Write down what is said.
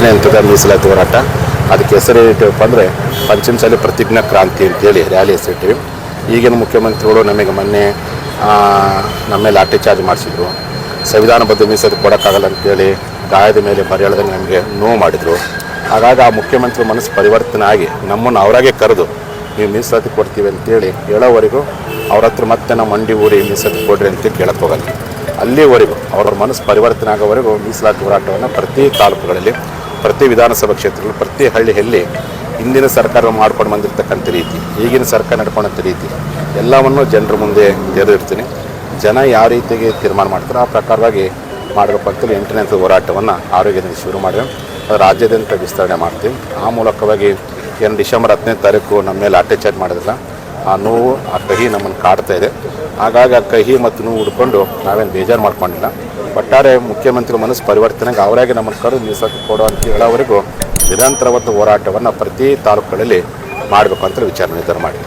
ಎಂಟನೇ ಹಂತದ ಮೀಸಲಾತಿ ಹೋರಾಟ. ಅದಕ್ಕೆ ಹೆಸರು ಹೆಸರಿಟ್ಟಿವಪ್ಪ ಅಂದರೆ ಪಂಚಮಸಾಲಿ ಪ್ರತಿಜ್ಞಾ ಕ್ರಾಂತಿ ಅಂತೇಳಿ ರ್ಯಾಲಿ ಹೆಸರಿಟ್ಟಿವಿ. ಈಗಿನ ಮುಖ್ಯಮಂತ್ರಿಗಳು ನಮಗೆ ಮೊನ್ನೆ ನಮ್ಮ ಮೇಲೆ ಲಾಠಿ ಚಾರ್ಜ್ ಮಾಡಿಸಿದ್ರು. ಸಂವಿಧಾನಬದ್ಧ ಮೀಸಲು ಕೊಡೋಕ್ಕಾಗಲ್ಲ ಅಂತೇಳಿ ಗಾಯದ ಮೇಲೆ ಬರೆಯಳ್ದಂಗೆ ನಮಗೆ ನೋವು ಮಾಡಿದರು. ಹಾಗಾಗಿ ಆ ಮುಖ್ಯಮಂತ್ರಿ ಮನಸ್ಸು ಪರಿವರ್ತನೆ ಆಗಿ ನಮ್ಮನ್ನು ಅವರಾಗೆ ಕರೆದು ನೀವು ಮೀಸಲಾತಿ ಕೊಡ್ತೀವಿ ಅಂತೇಳಿ ಹೇಳೋವರೆಗೂ ಅವ್ರ ಹತ್ರ ಮತ್ತೆ ನಮ್ಮ ಮಂಡಿ ಊರಿ ಮೀಸಲಾತಿ ಕೊಡ್ರಿ ಅಂತ ಕೇಳಕ್ಕೆ ಹೋಗಲ್ಲ. ಅಲ್ಲಿವರೆಗೂ ಅವ್ರವ್ರ ಮನಸ್ಸು ಪರಿವರ್ತನೆ ಆಗೋವರೆಗೂ ಮೀಸಲಾತಿ ಹೋರಾಟವನ್ನು ಪ್ರತಿ ತಾಲೂಕುಗಳಲ್ಲಿ ಪ್ರತಿ ವಿಧಾನಸಭಾ ಕ್ಷೇತ್ರಗಳು ಪ್ರತಿ ಹಳ್ಳಿಯಲ್ಲಿ ಹಿಂದಿನ ಸರ್ಕಾರ ಮಾಡ್ಕೊಂಡು ಬಂದಿರತಕ್ಕಂಥ ರೀತಿ, ಈಗಿನ ಸರ್ಕಾರ ನಡ್ಕೊಂಡಂಥ ರೀತಿ, ಎಲ್ಲವನ್ನು ಜನರ ಮುಂದೆ ತೆರೆದಿರ್ತೀನಿ ಜನ ಯಾವ ರೀತಿಗೆ ತೀರ್ಮಾನ ಮಾಡ್ತಾರೋ ಆ ಪ್ರಕಾರವಾಗಿ ಮಾಡಬೇಕು ಪಕ್ಕದಲ್ಲಿ ಎಂಟನೇ ಹೋರಾಟವನ್ನು ಆರೋಗ್ಯದಿಂದ ಶುರು ಮಾಡಿದೆ. ಅದು ರಾಜ್ಯಾದ್ಯಂತ ವಿಸ್ತರಣೆ ಮಾಡ್ತೀವಿ. ಆ ಮೂಲಕವಾಗಿ ಏನು ಡಿಸೆಂಬರ್ ಹತ್ತನೇ ತಾರೀಕು ನಮ್ಮ ಮೇಲೆ ಅಟ್ಯಾಚ್ ಮಾಡಿದ್ರಲ್ಲ ಆ ನೋವು, ಆ ಕಹಿ ನಮ್ಮನ್ನು ಕಾಡ್ತಾ ಇದೆ. ಹಾಗಾಗಿ ಆ ಕಹಿ ಮತ್ತು ನೋವು ಉಡ್ಕೊಂಡು ನಾವೇನು ಬೇಜಾರು ಮಾಡ್ಕೊಂಡಿಲ್ಲ. ಒಟ್ಟಾರೆ ಮುಖ್ಯಮಂತ್ರಿ ಮನಸ್ಸು ಪರಿವರ್ತನೆಗೆ ಅವರಾಗೆ ನಮ್ಮನ್ನು ಕರೆದು ಮೀಸಲಾತಿ ಕೊಡೋ ಅಂತ ಹೇಳೋವರೆಗೂ ನಿರಂತರವಾದ ಹೋರಾಟವನ್ನು ಪ್ರತಿ ತಾಲೂಕುಗಳಲ್ಲಿ ಮಾಡಬೇಕು ಅಂತ ವಿಚಾರ ನಿರ್ಧಾರ ಮಾಡಿ